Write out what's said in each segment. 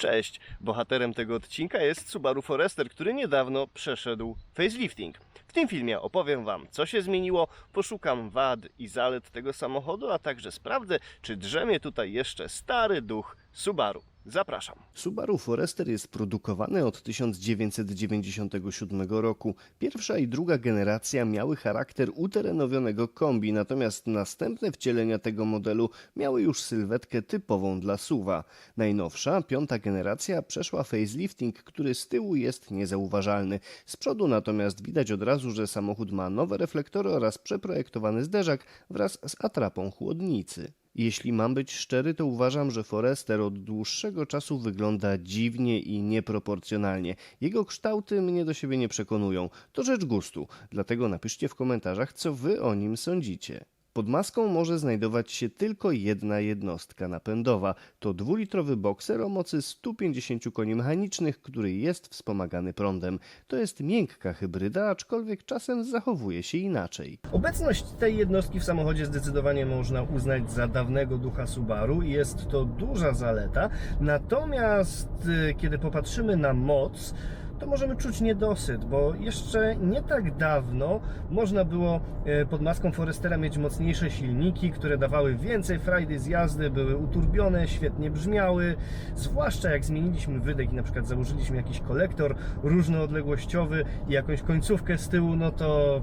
Cześć! Bohaterem tego odcinka jest Subaru Forester, który niedawno przeszedł facelifting. W tym filmie opowiem Wam, co się zmieniło, poszukam wad i zalet tego samochodu, a także sprawdzę, czy drzemie tutaj jeszcze stary duch Subaru. Zapraszam. Subaru Forester jest produkowany od 1997 roku. Pierwsza i druga generacja miały charakter uterenowionego kombi, natomiast następne wcielenia tego modelu miały już sylwetkę typową dla SUVa. Najnowsza, piąta generacja przeszła facelifting, który z tyłu jest niezauważalny. Z przodu natomiast widać od razu, że samochód ma nowe reflektory oraz przeprojektowany zderzak wraz z atrapą chłodnicy. Jeśli mam być szczery, to uważam, że Forester od dłuższego czasu wygląda dziwnie i nieproporcjonalnie. Jego kształty mnie do siebie nie przekonują. To rzecz gustu, dlatego napiszcie w komentarzach, co wy o nim sądzicie. Pod maską może znajdować się tylko jedna jednostka napędowa. To dwulitrowy bokser o mocy 150 koni mechanicznych, który jest wspomagany prądem. To jest miękka hybryda, aczkolwiek czasem zachowuje się inaczej. Obecność tej jednostki w samochodzie zdecydowanie można uznać za dawnego ducha Subaru i jest to duża zaleta. Natomiast y, kiedy popatrzymy na moc, to możemy czuć niedosyt, bo jeszcze nie tak dawno można było e, pod maską Forestera mieć mocniejsze silniki, które dawały więcej frajdy z jazdy, były uturbione, świetnie brzmiały, zwłaszcza jak zmieniliśmy wydech i na przykład założyliśmy jakiś kolektor różnoodległościowy i jakąś końcówkę z tyłu, no to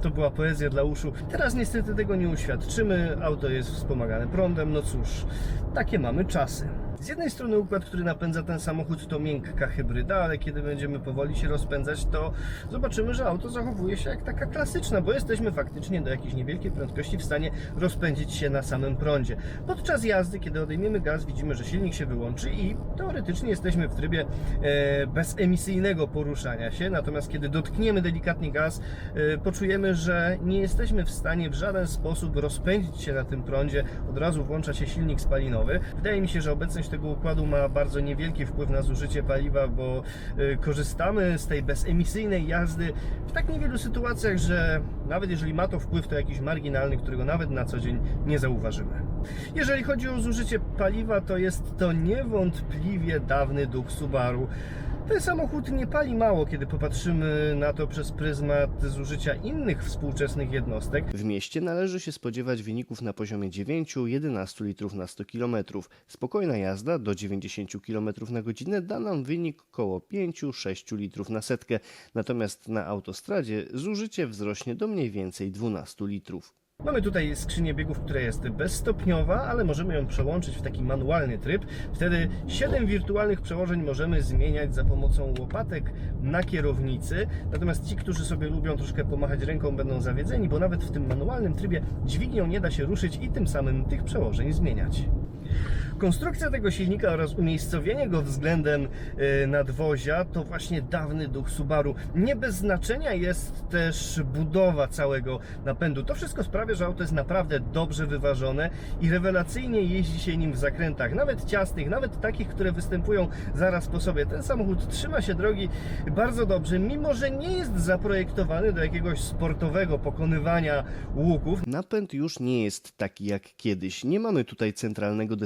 to była poezja dla uszu. Teraz niestety tego nie uświadczymy. Auto jest wspomagane prądem. No cóż, takie mamy czasy. Z jednej strony układ, który napędza ten samochód to miękka hybryda, ale kiedy będziemy powoli się rozpędzać, to zobaczymy, że auto zachowuje się jak taka klasyczna, bo jesteśmy faktycznie do jakiejś niewielkiej prędkości w stanie rozpędzić się na samym prądzie. Podczas jazdy, kiedy odejmiemy gaz, widzimy, że silnik się wyłączy i teoretycznie jesteśmy w trybie e, bezemisyjnego poruszania się, natomiast kiedy dotkniemy delikatnie gaz, e, poczujemy, że nie jesteśmy w stanie w żaden sposób rozpędzić się na tym prądzie, od razu włącza się silnik spalinowy. Wydaje mi się, że obecność tego układu ma bardzo niewielki wpływ na zużycie paliwa, bo y, korzystamy z tej bezemisyjnej jazdy w tak niewielu sytuacjach, że nawet jeżeli ma to wpływ, to jakiś marginalny, którego nawet na co dzień nie zauważymy. Jeżeli chodzi o zużycie paliwa, to jest to niewątpliwie dawny duch Subaru. Ten samochód nie pali mało, kiedy popatrzymy na to przez pryzmat zużycia innych współczesnych jednostek. W mieście należy się spodziewać wyników na poziomie 9-11 litrów na 100 km. Spokojna jazda do 90 km na godzinę da nam wynik około 5-6 litrów na setkę, natomiast na autostradzie zużycie wzrośnie do mniej więcej 12 litrów. Mamy tutaj skrzynię biegów, która jest bezstopniowa, ale możemy ją przełączyć w taki manualny tryb. Wtedy 7 wirtualnych przełożeń możemy zmieniać za pomocą łopatek na kierownicy. Natomiast ci, którzy sobie lubią troszkę pomachać ręką, będą zawiedzeni, bo nawet w tym manualnym trybie dźwignią nie da się ruszyć i tym samym tych przełożeń zmieniać. Konstrukcja tego silnika oraz umiejscowienie go względem e, nadwozia to właśnie dawny duch Subaru. Nie bez znaczenia jest też budowa całego napędu. To wszystko sprawia, że auto jest naprawdę dobrze wyważone i rewelacyjnie jeździ się nim w zakrętach, nawet ciasnych, nawet takich, które występują zaraz po sobie. Ten samochód trzyma się drogi bardzo dobrze, mimo że nie jest zaprojektowany do jakiegoś sportowego pokonywania łuków. Napęd już nie jest taki jak kiedyś. Nie mamy tutaj centralnego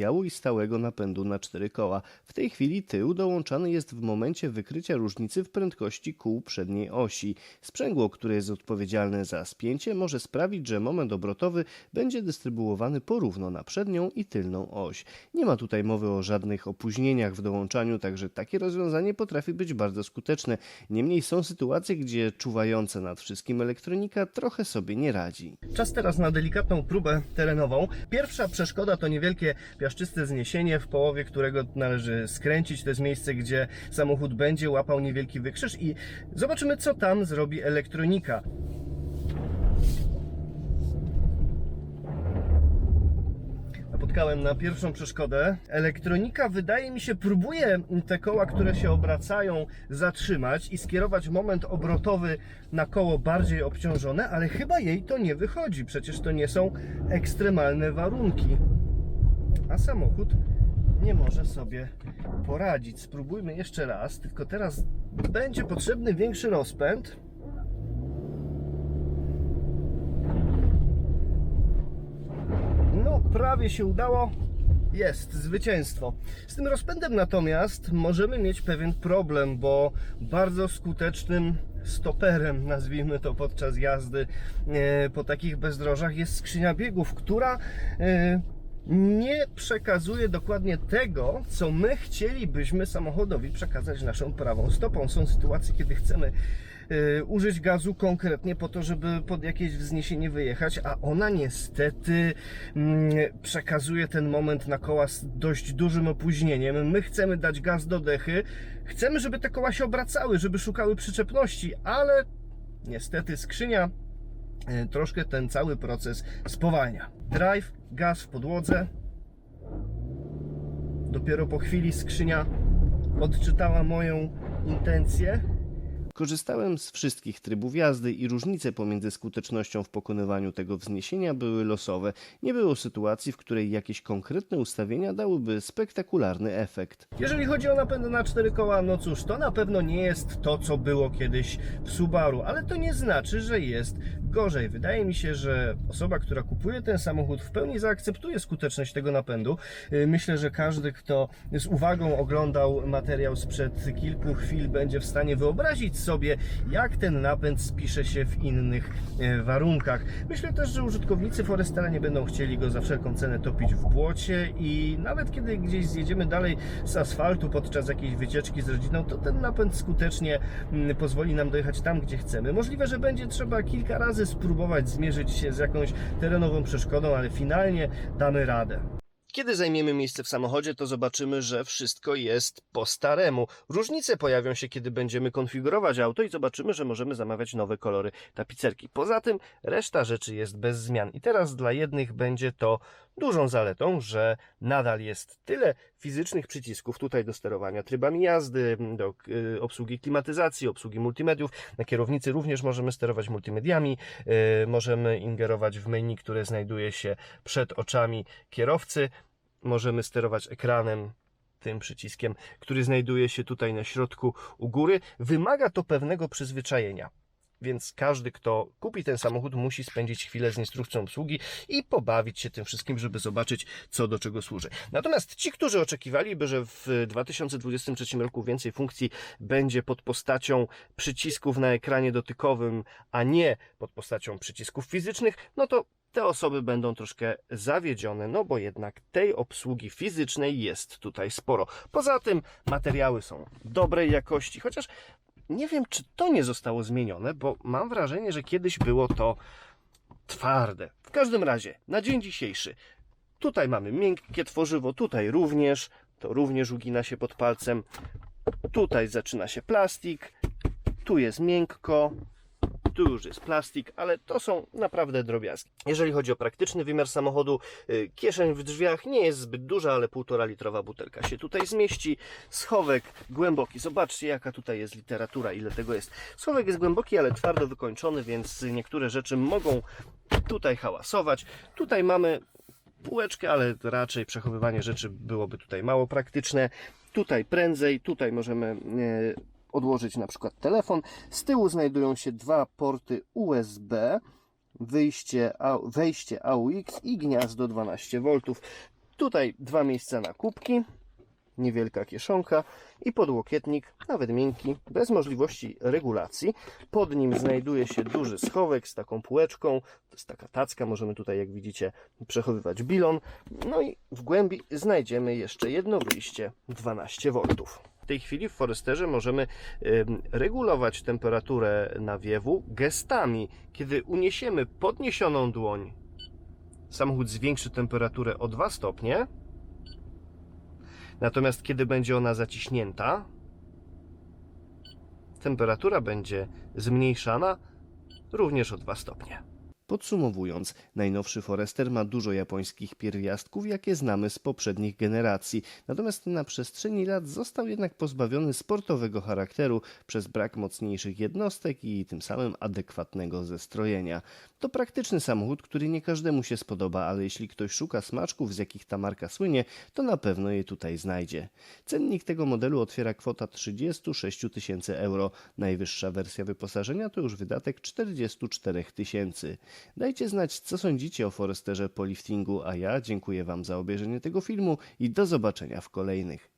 dyferencjału i stałego napędu na cztery koła. W tej chwili tył dołączany jest w momencie wykrycia różnicy w prędkości kół przedniej osi. Sprzęgło, które jest odpowiedzialne za spięcie, może sprawić, że moment obrotowy będzie dystrybuowany porówno na przednią i tylną oś. Nie ma tutaj mowy o żadnych opóźnieniach w dołączaniu, także takie rozwiązanie potrafi być bardzo skuteczne. Niemniej są sytuacje, gdzie czuwająca nad wszystkim elektronika trochę sobie nie radzi. Czas teraz na delikatną próbę terenową. Pierwsza przeszkoda to niewielkie piaszczyste zniesienie, w połowie którego należy skręcić. To jest miejsce, gdzie samochód będzie łapał niewielki wykrzyż i zobaczymy, co tam zrobi elektronika. Napotkałem na pierwszą przeszkodę. Elektronika, wydaje mi się, próbuje te koła, które się obracają, zatrzymać i skierować moment obrotowy na koło bardziej obciążone, ale chyba jej to nie wychodzi. Przecież to nie są ekstremalne warunki. A samochód nie może sobie poradzić. Spróbujmy jeszcze raz, tylko teraz będzie potrzebny większy rozpęd. No, prawie się udało. Jest zwycięstwo. Z tym rozpędem natomiast możemy mieć pewien problem, bo bardzo skutecznym stoperem, nazwijmy to podczas jazdy e, po takich bezdrożach, jest skrzynia biegów, która e, nie przekazuje dokładnie tego, co my chcielibyśmy samochodowi przekazać naszą prawą stopą. Są sytuacje, kiedy chcemy y, użyć gazu konkretnie po to, żeby pod jakieś wzniesienie wyjechać, a ona niestety mm, przekazuje ten moment na koła z dość dużym opóźnieniem. My chcemy dać gaz do dechy, chcemy, żeby te koła się obracały, żeby szukały przyczepności, ale niestety skrzynia troszkę ten cały proces spowalnia. Drive, gaz w podłodze. Dopiero po chwili skrzynia odczytała moją intencję. Korzystałem z wszystkich trybów jazdy i różnice pomiędzy skutecznością w pokonywaniu tego wzniesienia były losowe. Nie było sytuacji, w której jakieś konkretne ustawienia dałyby spektakularny efekt. Jeżeli chodzi o napęd na cztery koła, no cóż, to na pewno nie jest to, co było kiedyś w Subaru, ale to nie znaczy, że jest gorzej. Wydaje mi się, że osoba, która kupuje ten samochód, w pełni zaakceptuje skuteczność tego napędu. Yy, Myślę, że każdy, kto z uwagą oglądał materiał sprzed kilku chwil, będzie w stanie wyobrazić sobie, jak ten napęd spisze się w innych e, warunkach. Myślę też, że użytkownicy Forestera nie będą chcieli go za wszelką cenę topić w błocie i nawet kiedy gdzieś zjedziemy dalej z asfaltu podczas jakiejś wycieczki z rodziną, to ten napęd skutecznie mm, pozwoli nam dojechać tam, gdzie chcemy. Możliwe, że będzie trzeba kilka razy spróbować zmierzyć się z jakąś terenową przeszkodą, ale finalnie damy radę. Kiedy zajmiemy miejsce w samochodzie, to zobaczymy, że wszystko jest po staremu. Różnice pojawią się, kiedy będziemy konfigurować auto i zobaczymy, że możemy zamawiać nowe kolory tapicerki. Poza tym reszta rzeczy jest bez zmian. I teraz dla jednych będzie to dużą zaletą, że nadal jest tyle fizycznych przycisków tutaj do sterowania trybami jazdy, do y, obsługi klimatyzacji, obsługi multimediów. Na kierownicy również możemy sterować multimediami, y, możemy ingerować w menu, które znajduje się przed oczami kierowcy. Możemy sterować ekranem tym przyciskiem, który znajduje się tutaj na środku u góry. Wymaga to pewnego przyzwyczajenia. Więc każdy, kto kupi ten samochód, musi spędzić chwilę z instrukcją obsługi i pobawić się tym wszystkim, żeby zobaczyć, co do czego służy. Natomiast ci, którzy oczekiwaliby, że w 2023 roku więcej funkcji będzie pod postacią przycisków na ekranie dotykowym, a nie pod postacią przycisków fizycznych, no to te osoby będą troszkę zawiedzione, no bo jednak tej obsługi fizycznej jest tutaj sporo. Poza tym materiały są dobrej jakości, chociaż nie wiem, czy to nie zostało zmienione, bo mam wrażenie, że kiedyś było to twarde. W każdym razie, na dzień dzisiejszy, tutaj mamy miękkie tworzywo, tutaj również, to również ugina się pod palcem. Tutaj zaczyna się plastik, tu jest miękko, tu już jest plastik, ale to są naprawdę drobiazgi. Jeżeli chodzi o praktyczny wymiar samochodu, y, kieszeń w drzwiach nie jest zbyt duża, ale 1,5 litrowa butelka się tutaj zmieści. Schowek głęboki. Zobaczcie, jaka tutaj jest literatura, ile tego jest. Schowek jest głęboki, ale twardo wykończony, więc niektóre rzeczy mogą tutaj hałasować. Tutaj mamy półeczkę, ale raczej przechowywanie rzeczy byłoby tutaj mało praktyczne. Tutaj prędzej, tutaj możemy e, odłożyć na przykład telefon. Z tyłu znajdują się dwa porty USB, wyjście, wejście AUX i gniazdo 12V. Tutaj dwa miejsca na kubki, niewielka kieszonka i podłokietnik, nawet miękki, bez możliwości regulacji. Pod nim znajduje się duży schowek z taką półeczką, to jest taka tacka, możemy tutaj jak widzicie przechowywać bilon. No i w głębi znajdziemy jeszcze jedno wyjście 12V. Tej chwili w Foresterze możemy regulować temperaturę nawiewu gestami. Kiedy uniesiemy podniesioną dłoń, samochód zwiększy temperaturę o 2 stopnie, Natomiast kiedy będzie ona zaciśnięta, temperatura będzie zmniejszana również o 2 stopnie. Podsumowując, najnowszy Forester ma dużo japońskich pierwiastków, jakie znamy z poprzednich generacji, natomiast na przestrzeni lat został jednak pozbawiony sportowego charakteru przez brak mocniejszych jednostek i tym samym adekwatnego zestrojenia. To praktyczny samochód, który nie każdemu się spodoba, ale jeśli ktoś szuka smaczków, z jakich ta marka słynie, to na pewno je tutaj znajdzie. Cennik tego modelu otwiera kwota 36 tysięcy euro. Najwyższa wersja wyposażenia to już wydatek 44 tysięcy. Dajcie znać, co sądzicie o Foresterze po liftingu, a ja dziękuję Wam za obejrzenie tego filmu i do zobaczenia w kolejnych.